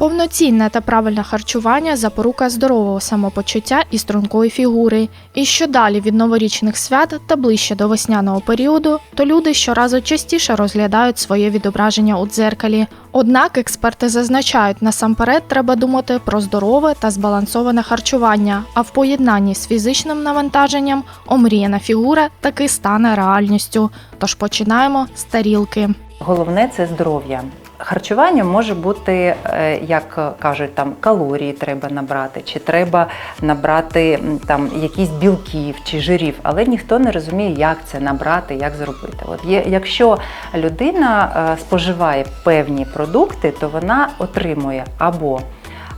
Повноцінне та правильне харчування запорука здорового самопочуття і стрункої фігури. І що далі від новорічних свят та ближче до весняного періоду, то люди щоразу частіше розглядають своє відображення у дзеркалі. Однак експерти зазначають, насамперед треба думати про здорове та збалансоване харчування, а в поєднанні з фізичним навантаженням омріяна фігура таки стане реальністю. Тож починаємо з тарілки. Головне це здоров'я. Харчування може бути, е, як кажуть, там калорії треба набрати, чи треба набрати там якісь білків чи жирів, але ніхто не розуміє, як це набрати, як зробити. От є, якщо людина е, споживає певні продукти, то вона отримує або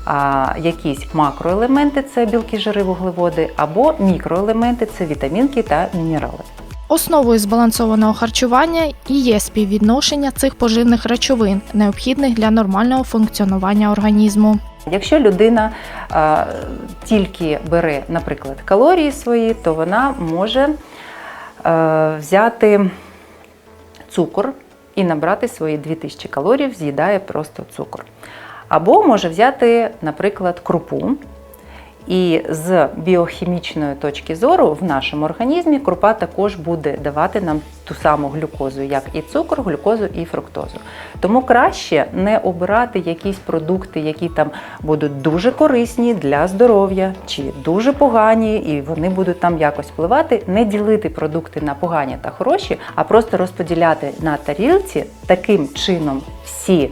а, якісь макроелементи це білки, жири, вуглеводи, або мікроелементи це вітамінки та мінерали. Основою збалансованого харчування і є співвідношення цих поживних речовин, необхідних для нормального функціонування організму. Якщо людина е, тільки бере, наприклад, калорії свої, то вона може е, взяти цукор і набрати свої 2000 калорій, з'їдає просто цукор. Або може взяти, наприклад, крупу. І з біохімічної точки зору в нашому організмі крупа також буде давати нам ту саму глюкозу, як і цукор, глюкозу і фруктозу. Тому краще не обирати якісь продукти, які там будуть дуже корисні для здоров'я, чи дуже погані, і вони будуть там якось впливати. Не ділити продукти на погані та хороші, а просто розподіляти на тарілці таким чином всі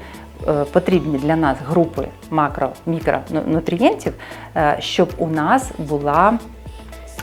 потрібні для нас групи макро мікронутрієнтів, е, щоб у нас була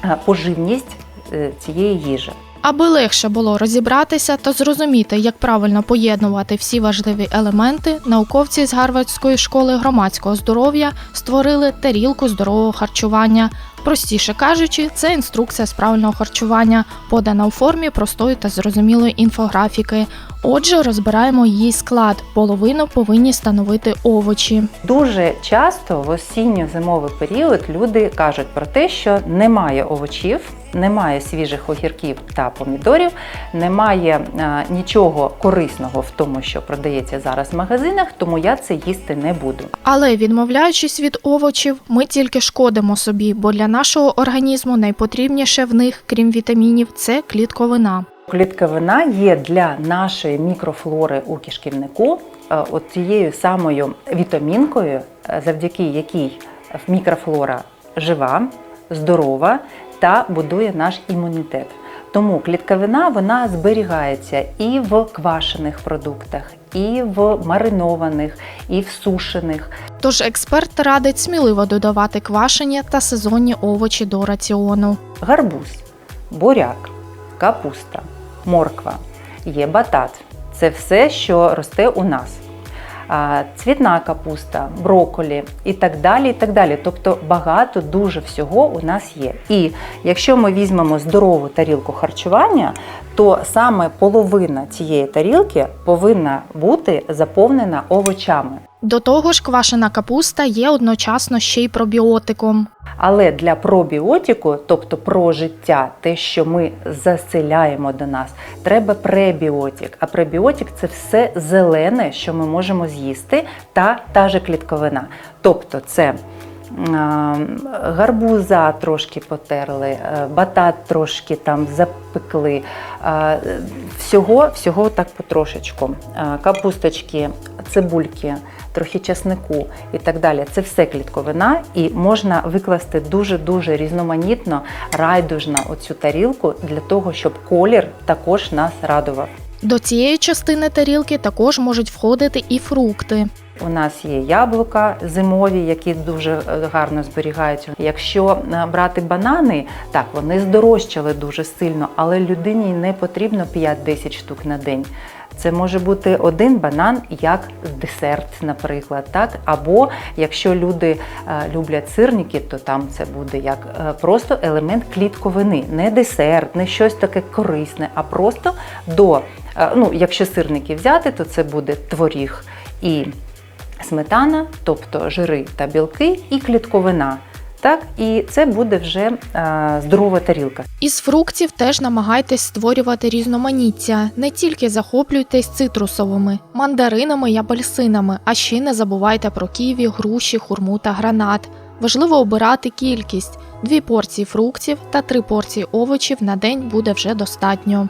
е, поживність е, цієї їжі. Аби легше було розібратися та зрозуміти, як правильно поєднувати всі важливі елементи, науковці з Гарвардської школи громадського здоров'я створили тарілку здорового харчування. Простіше кажучи, це інструкція з правильного харчування, подана у формі простої та зрозумілої інфографіки. Отже, розбираємо її склад. Половину повинні становити овочі. Дуже часто в осінньо-зимовий період люди кажуть про те, що немає овочів, немає свіжих огірків та помідорів, немає е, нічого корисного в тому, що продається зараз в магазинах, тому я це їсти не буду. Але відмовляючись від овочів, ми тільки шкодимо собі, бо для нашого організму найпотрібніше в них, крім вітамінів, це клітковина. Клітковина є для нашої мікрофлори у кишківнику е, от тією самою вітамінкою, е, завдяки якій мікрофлора жива, здорова та будує наш імунітет. Тому клітковина вона зберігається і в квашених продуктах, і в маринованих, і в сушених. Тож експерт радить сміливо додавати квашені та сезонні овочі до раціону. гарбуз, буряк, капуста, морква, є батат. Це все, що росте у нас. Цвітна капуста, броколі і так далі. і так далі. Тобто багато дуже всього у нас є. І якщо ми візьмемо здорову тарілку харчування, то саме половина цієї тарілки повинна бути заповнена овочами. До того ж, квашена капуста є одночасно ще й пробіотиком. Але для пробіотику, тобто про життя, те, що ми заселяємо до нас, треба пребіотик. А пребіотик це все зелене, що ми можемо з'їсти, та та же клітковина. Тобто це гарбуза трошки потерли, е, батат трошки там запекли. Всього, всього так потрошечку. Капусточки, цибульки, трохи часнику і так далі. Це все клітковина, і можна викласти дуже-дуже різноманітно, райдужно оцю тарілку для того, щоб колір також нас радував. До цієї частини тарілки також можуть входити і фрукти. У нас є яблука зимові, які дуже е, гарно зберігаються. Якщо е, брати банани, так вони здорожчали дуже сильно, але людині не потрібно 5-10 штук на день. Це може бути один банан як десерт, наприклад, так або якщо люди е, люблять сирники, то там це буде як просто елемент клітковини, не десерт, не щось таке корисне, а просто до ну, якщо сирники взяти, то це буде творіг і сметана, тобто жири та білки, і клітковина. Так, і це буде вже е, здорова тарілка. Із фруктів теж намагайтесь створювати різноманіття. Не тільки захоплюйтесь цитрусовими, мандаринами й апельсинами, а ще не забувайте про ківі, груші, хурму та гранат. Важливо обирати кількість: дві порції фруктів та три порції овочів на день буде вже достатньо.